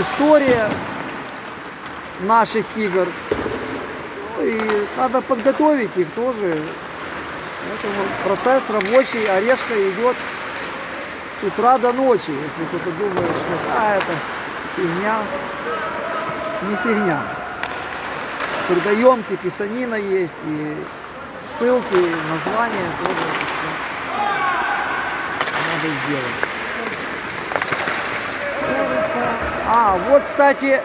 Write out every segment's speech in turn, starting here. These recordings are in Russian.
история наших игр. Ну И надо подготовить их тоже. Поэтому процесс рабочий, орешка идет с утра до ночи. Если кто-то думает, что а, это фигня, не фигня. Трудоемки, писанина есть, и ссылки, названия тоже надо сделать. А, вот, кстати,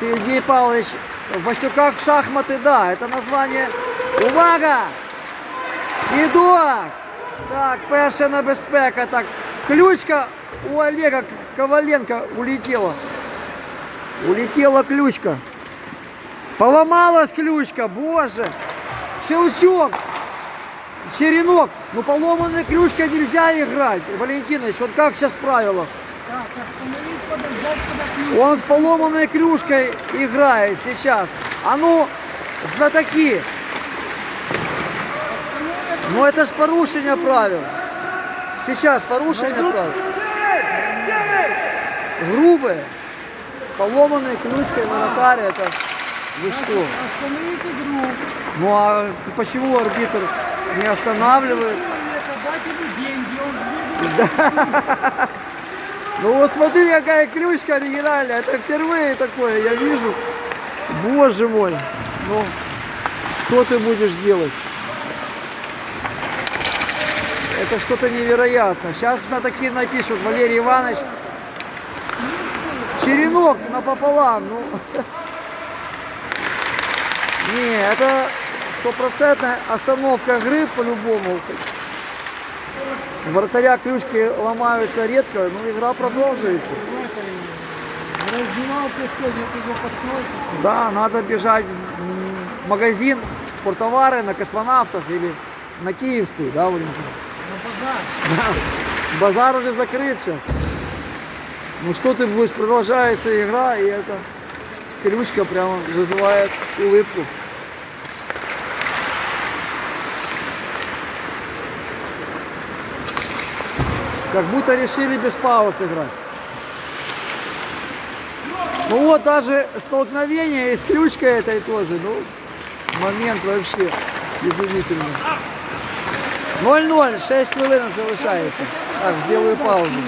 Сергей Павлович, Васюках в шахматы, да, это название. Увага! Ідок! Так, перша небезпека. Так, ключка у Олега Коваленко улетела. Улетела ключка. Поломалась ключка, боже. Щелчок. Черенок. Ну поломанной ключкой нельзя играть. Валентинович, вот как сейчас правило? Он с поломанной клюшкой играет сейчас. А ну, знатоки. Ну это ж порушение правил. Сейчас порушение правил. Грубое. Поломанной клюшкой на нотаре это вы что? Игру. Ну а почему арбитр не останавливает? Человека, дать ему деньги, он выиграет. Ну вот смотри, какая ключка оригинальная. Это впервые такое я вижу. Боже мой. Ну, что ты будешь делать? Это что-то невероятное. Сейчас на такие напишут, Валерий Иванович. Черенок напополам. Ну. Не, это стопроцентная остановка игры по-любому. Вратаря ключки ломаются редко, но игра продолжается. Запасной. Да, надо бежать в магазин, в спорттовары на космонавтов или на Киевскую, да, Валентин? На базар. Да. Базар уже закрыт сейчас. Ну что ты будешь, продолжается игра, и эта ключка прямо вызывает улыбку. Как будто решили без пауз играть. Ну вот даже столкновение и с ключкой этой тоже, ну, момент вообще изумительный. 0-0, 6 хвилин залишається. Так, сделаю паузу.